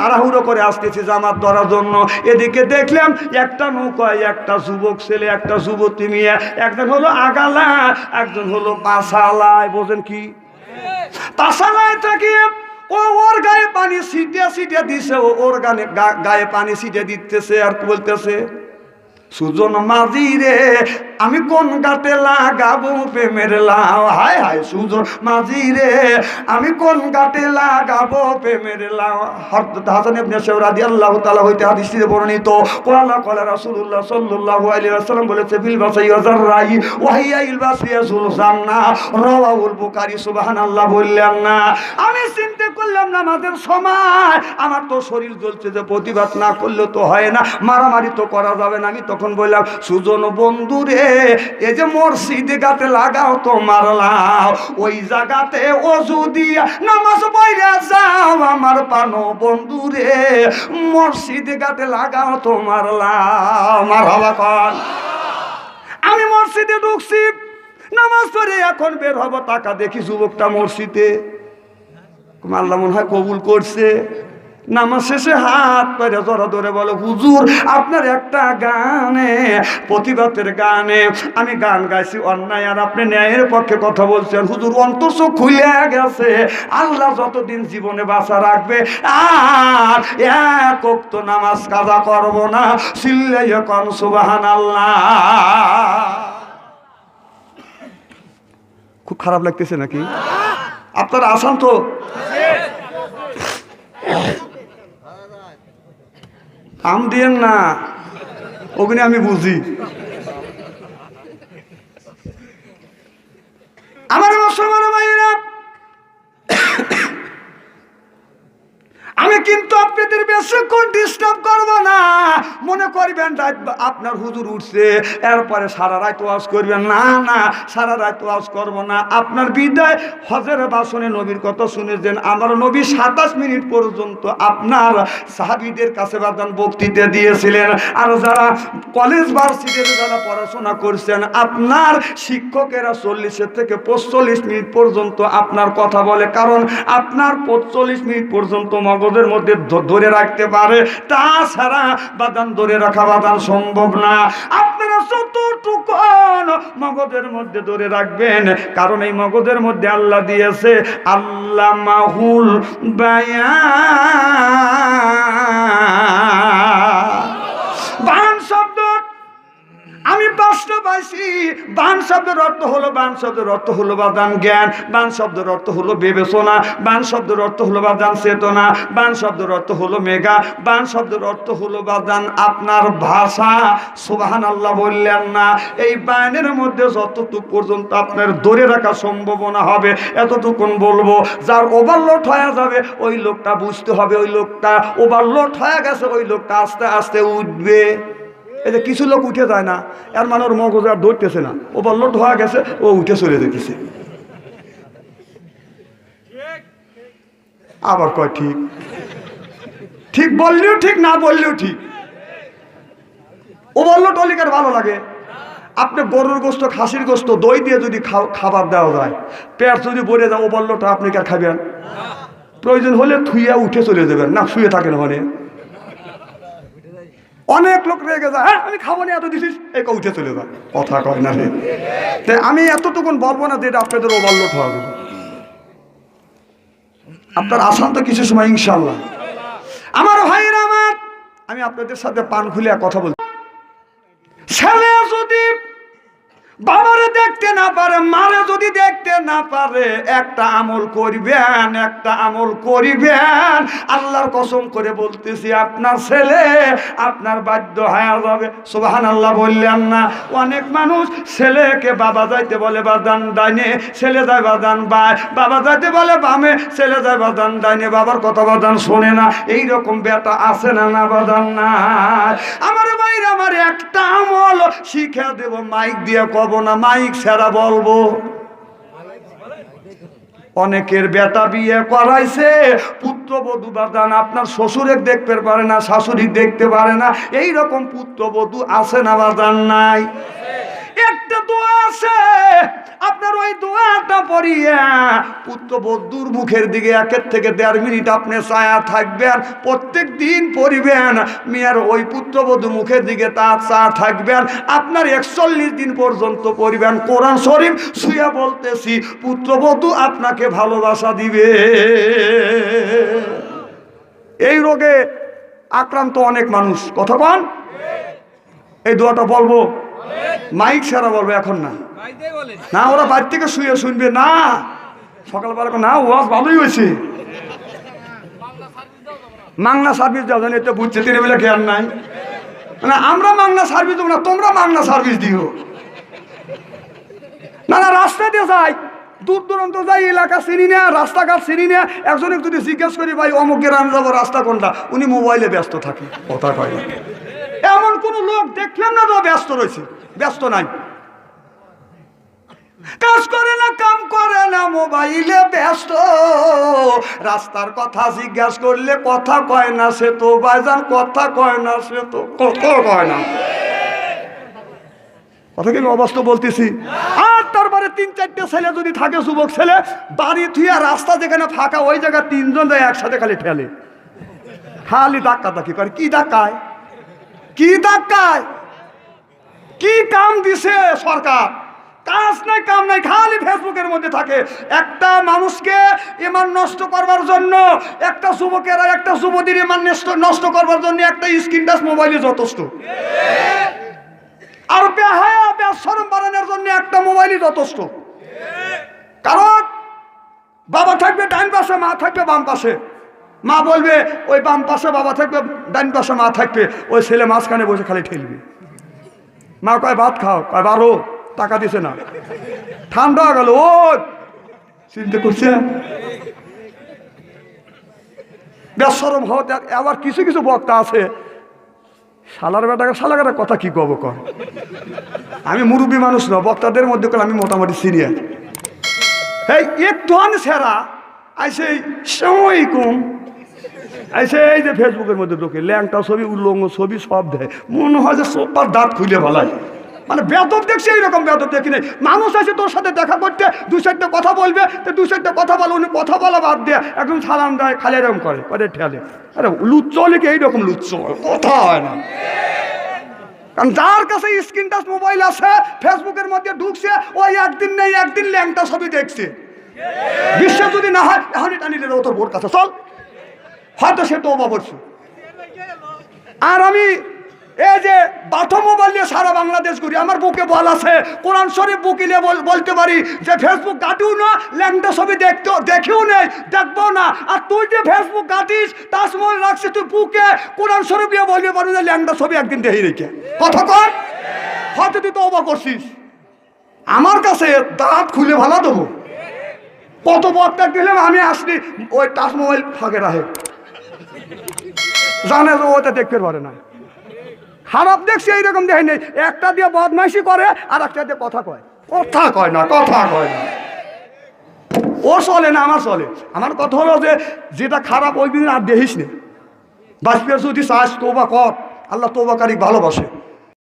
তাড়াহুড়ো করে আসতেছি জামাত ধরার জন্য। এদিকে দেখলাম একটা নৌকায় একটা যুবক ছেলে, একটা যুবতী মেয়ে, একজন হলো আগালা, একজন হলো পাশালায় বোঝেন কি? পাশালায় থাকিয়ে ও ওর গায়ে পানি ছিটিয়ে ছিটিয়ে দিছে, ও ওর গানে গায়ে পানি ছিটিয়ে দিতেছে আর বলতেছে সুজন মাঝি রে, আমি কোন গাতে লাগাবো প্রেমের লাও? হায় হায় সুজন মাঝি রে, আমি কোন গাতে লাগাবো প্রেমের লাও? হযরত হাসান ইবনে শাওরা রাদিয়াল্লাহু তাআলা হইতে হাদিসে বর্ণিত, কোলা কোলা রাসূলুল্লাহ সাল্লাল্লাহু আলাইহি ওয়াসাল্লাম বলেছে, বিল বাসাই ওয়াজাররাই ওয়াহিয়া ইল বাসিয়াসুল জান্না রাওয়াহুল বুখারী, সুবহানাল্লাহ, বললেন না। আমি চিন্তা করলাম না আমাদের সময়, আমার তো শরীর জ্বলছে যে প্রতিবাদ না করলে তো হয় না, মারামারি তো করা যাবে না, আমি তখন বললাম, সুজন বন্ধু রে এই যে মসজিদে গাতে লাগাও তো মারলাও। ওই জায়গাতে অজু দিয়া নামাজ পড়ে যাও আমার পানো বন্ধু রে। মসজিদে গাতে লাগাও তো মারলাও। মার হবা কন। আমি মসজিদে ঢুকছি, নামাজ পড়ে এখন বের হব। টাকা দেখি যুবকটা মসজিদে। আল্লাহ মনে হয় কবুল করছে। নামাজ শেষে হাত পেরে ধরা ধরে বলো, হুজুর, আপনার একটা গানে, প্রতিবাদের গানে আমি গান গাইছি অন্যায়, আর আপনি ন্যায়ের পক্ষে কথা বলছেন। হুজুর, অন্তর খুলে গেছে। আল্লাহ যতদিন জীবনে বাঁচা রাখবে, আর এক উক্ত নামাজ কাজা করব না। সিল্লাই কন সুবাহান আল্লাহ খুব খারাপ লাগতেছে নাকি? আপনারা আসান তো? আম দিয়েন না। ওগুলি আমি বুঝি আমার মুসলমান ভাইয়েরা আমি কিন্তু আপনাদের বেশিক্ষণ ডিস্টার্ব করব না? মনে করবেন আপনার হুজুর উঠছে, এরপরে সারা রাত ওয়াজ করবেন। না না, সারা রাত ওয়াজ করব না। আপনার বিদায় হজের বাসনে নবীর কথা শুনেছেন। আমার নবী সাতাশ মিনিট পর্যন্ত আপনার সাহাবিদের কাছে বাদান বক্তৃতা দিয়েছিলেন। আর যারা কলেজ ভার্সিটিতে যারা পড়াশোনা করছেন, আপনার শিক্ষকেরা চল্লিশের থেকে পঁচল্লিশ মিনিট পর্যন্ত আপনার কথা বলে। কারণ আপনার পঁচল্লিশ মিনিট পর্যন্ত মগজের মধ্যে ধরে ধরে রাখতে পারে, তাছাড়া বাদান ধরে রাখা বাদান সম্ভব না। আপনারা যতটুকু মগজের মধ্যে ধরে রাখবেন, কারণ এই মগজের মধ্যে আল্লাহ দিয়েছে আল্লাহ মাহুল বায়া পাইছি বান শব্দের অর্থ হলো, বান শব্দের অর্থ হলো বাদান জ্ঞান। বান শব্দের অর্থ হলো বিবেচনা। বান শব্দের অর্থ হলো বাদান চেতনা। বান শব্দের অর্থ হলো মেঘা। বান শব্দের অর্থ হলো বাদান আপনার ভাষা। সুবাহান আল্লাহ বললেন না। এই বায়নের মধ্যে যতটুকু পর্যন্ত আপনার ধরে রাখা সম্ভাবনা হবে, এতটুকুন বলব, যার ওভারলোড হয়ে যাবে, ওই লোকটা বুঝতে হবে, ওই লোকটা ওভারলোড হয়ে গেছে, ওই লোকটা আস্তে আস্তে উঠবে। এই যে কিছু লোক উঠে যায় না, এর মানে ওর মগজ আর ধরতেছে না। ও বললোট হয়ে গেছে, ও উঠে চলে যেতেছে। আবার কয়, ঠিক। ঠিক বললেও ঠিক, না বললেও ঠিক। ও বলল, টলিকার ভালো লাগে। আপনি গরুর গোস্ত, খাসির গোস্ত, দই দিয়ে যদি খাবার দেওয়া যায়, পেট যদি ভরে যায়, ও বললোটা আপনি কে খাবেন? প্রয়োজন হলে থুইয়া উঠে চলে যাবেন। না, শুয়ে থাকেন ওখানে। অনেক লোক রেগে যায় হ্যাঁ আমি খাব না, এত দিছিস? এই উঠে চলে যা। কথা কয় না রে। তাই আমি এতটুকুন বলব না যে এটা আপনাদের ওভারলোড যাবে। আপনার আসান তো কিছু সময় ইনশাল্লাহ আমার ভাইয়ের আমার। আমি আপনাদের সাথে পান খুলে কথা বলছি। দেখতে না পারে, মারে যদি দেখতে না পারে, একটা আমল করবেন, একটা আমল করিবেন। আল্লাহর কসম করে বলতেছি, আপনার ছেলে আপনার বাধ্য হয়ে যাবে। সুবাহান আল্লাহ বললেন না। অনেক মানুষ ছেলেকে বাবা যাইতে বলে বাদান ডাইনে, ছেলে যায় বাদান বায়। বাবা যাইতে বলে, বামে, ছেলে যায় বাদান ডাইনে। বাবার কথা বাদান শোনে না। এইরকম বেটা আছে না না বাদান না আমার একটা আমল শিখে দেব, মাইক দিয়ে কব না, মাইক ছাড়া বলব। অনেকের বেটা বিয়ে করাইছে, পুত্রবধূ বাদান আপনার শ্বশুরে দেখতে পারে না, শাশুড়ি দেখতে পারে না এই রকম পুত্রবধূ আছে না বাদান নাই? একটা তো আছে আপনার ওই দোয়াটা পড়িয়া, পুত্র বদ্ধুর মুখের দিকে একের থেকে দেড় মিনিট আপনি ছায়া থাকবেন, প্রত্যেক দিন পড়িবেন। মেয়ের ওই পুত্রবধূ মুখের দিকে তার চা থাকবেন। আপনার একচল্লিশ দিন পর্যন্ত পড়িবেন। কোরআন শরীফ শুয়ে বলতেছি পুত্রবধূ আপনাকে ভালোবাসা দিবে। এই রোগে আক্রান্ত অনেক মানুষ। কতক্ষণ এই দোয়াটা বলব। মাইক ছাড়া বলবে এখন না। না ওরা বাড়ি থেকে শুয়ে শুনবে না। সকালবেলা না ওয়াজ ভালোই হয়েছে। মাংনা সার্ভিস দেওয়া জানি তো বুঝছে তিনি বলে জ্ঞান নাই। মানে আমরা মাংনা সার্ভিস দেবো না তোমরা মাংনা সার্ভিস দিও। না না রাস্তা দিয়ে যাই। দূর দূরান্ত যাই এলাকা চিনি না রাস্তাঘাট চিনি না। একজনে যদি জিজ্ঞেস করি ভাই অমুক গ্রামে যাব রাস্তা কোনটা? উনি মোবাইলে ব্যস্ত থাকে কথা কয় এমন কোন লোক দেখলাম না তো ব্যস্ত রয়েছে। ব্যস্ত নাই। কাজ করে না, কাম করে না, মোবাইলে ব্যস্ত। রাস্তার কথা জিজ্ঞাসা করলে কথা কয় না সে তো বাজান কথা কয় না সে তো কত কয় না। কথা কি আমি অবাস্তব বলতেছি? আর তারপরে তিন, চারটে ছেলে যদি থাকে, যুবক ছেলে, বাড়ি থুয়া রাস্তা যেখানে ফাঁকা, ওই জায়গায় তিনজন যায় একসাথে খালি ঠেলে। খালি ধাক্কা ধাক্কি করে। কি ধাক্কায়? কি ধাক্কায়? কি কাম দিছে সরকার? কাজ নাই, কাম নাই, খালি ফেসবুকের মধ্যে থাকে। একটা মানুষকে ইমান নষ্ট করবার জন্য, একটা যুবকেরা একটা যুবতীর ইমান নষ্ট- করবার জন্য একটা স্ক্রিন টাচ মোবাইলে যথেষ্ট। আর বেহায়া বানানোর জন্য একটা মোবাইলই যথেষ্ট। কারণ, বাবা থাকবে ডান পাশে, মা থাকবে বাম পাশে। মা বলবে, ওই বাম পাশে বাবা থাকবে, ডান পাশে মা থাকবে। ওই ছেলে মাঝখানে বসে খালি ঠেলবে। মা কয়, ভাত খাও। কয় বারো টাকা দিছে না। ঠান্ডা গেল ও চিন্তা করছে বেসরম হওয়া আবার কিছু কিছু বক্তা আছে। শালার বেটাকে শালাকাটা কথা কি কব কর আমি মুরব্বী মানুষ না, বক্তাদের মধ্যে করে আমি মোটামুটি সিনিয়র। এই একটু সেরা, আইসে সময় কম এই যে ফেসবুকের মধ্যে ঢোকে, ল্যাংটা ছবি, উল্লঙ্গ ছবি, সব দেয়। মনে হয় যে সোপার দাঁত খুলে ভালাই মানে বেদব দেখছি, এইরকম বেদব দেখি নাই। মানুষ আছে তোর সাথে দেখা করতে, দু চারটে কথা বলবে, তো দু চারটে কথা বলো, উনি কথা বলা বাদ দিয়ে একদম সালাম দেয়, খালি এরকম করে। করে ঠেলে। আরে লুচ্চ হলে কি এইরকম লুচ্চ কথা হয় না। কারণ যার কাছে স্ক্রিন টাচ মোবাইল আছে ফেসবুকের মধ্যে ঢুকছে ওই একদিন নেই, একদিন ল্যাংটা ছবি দেখছে। বিশ্ব যদি না হয়, এখনই টানি দিলে ও তোর বোর কাছে। চল। হয়তো সে তো অবা করছে। আর আমি এই যে বাথো মোবাইল নিয়ে সারা বাংলাদেশ ঘুরি, আমার বুকে বল আছে, কোরআন শরীফ বুকিলে বলতে পারি যে ফেসবুক ঘাটিও না, ল্যাংটা ছবি দেখতেও দেখেও নেই, দেখব না। আর তুই যে ফেসবুক ঘাটিস, তাজমহল রাখছিস তুই বুকে কোরআন শরীফ দিয়ে বলতে পারবি যে ল্যাংটা ছবি একদিন দেখি রেখে কথা কর হয়তো তুই তো অবাক করছিস। আমার কাছে দাঁত খুলে ভালো দেবো। কত বক্তা দিলাম, আমি আসলি, ওই টাচ মোবাইল ফাঁকে রাখে। জানে যে ওটা দেখতে পারে না। খারাপ দেখছি, এইরকম দেখে নেই। একটা দিয়ে বদমাইশি করে, আর একটা দিয়ে কথা কয়। কথা কয় না, কথা কয় না। ও চলে না, আমার চলে। আমার কথা হলো যে, যেটা খারাপ ওই দিন আর দেখিস নে। বাষ্পের যদি চাস, তোবা কর। আল্লাহ তোবাকারী ভালোবাসে।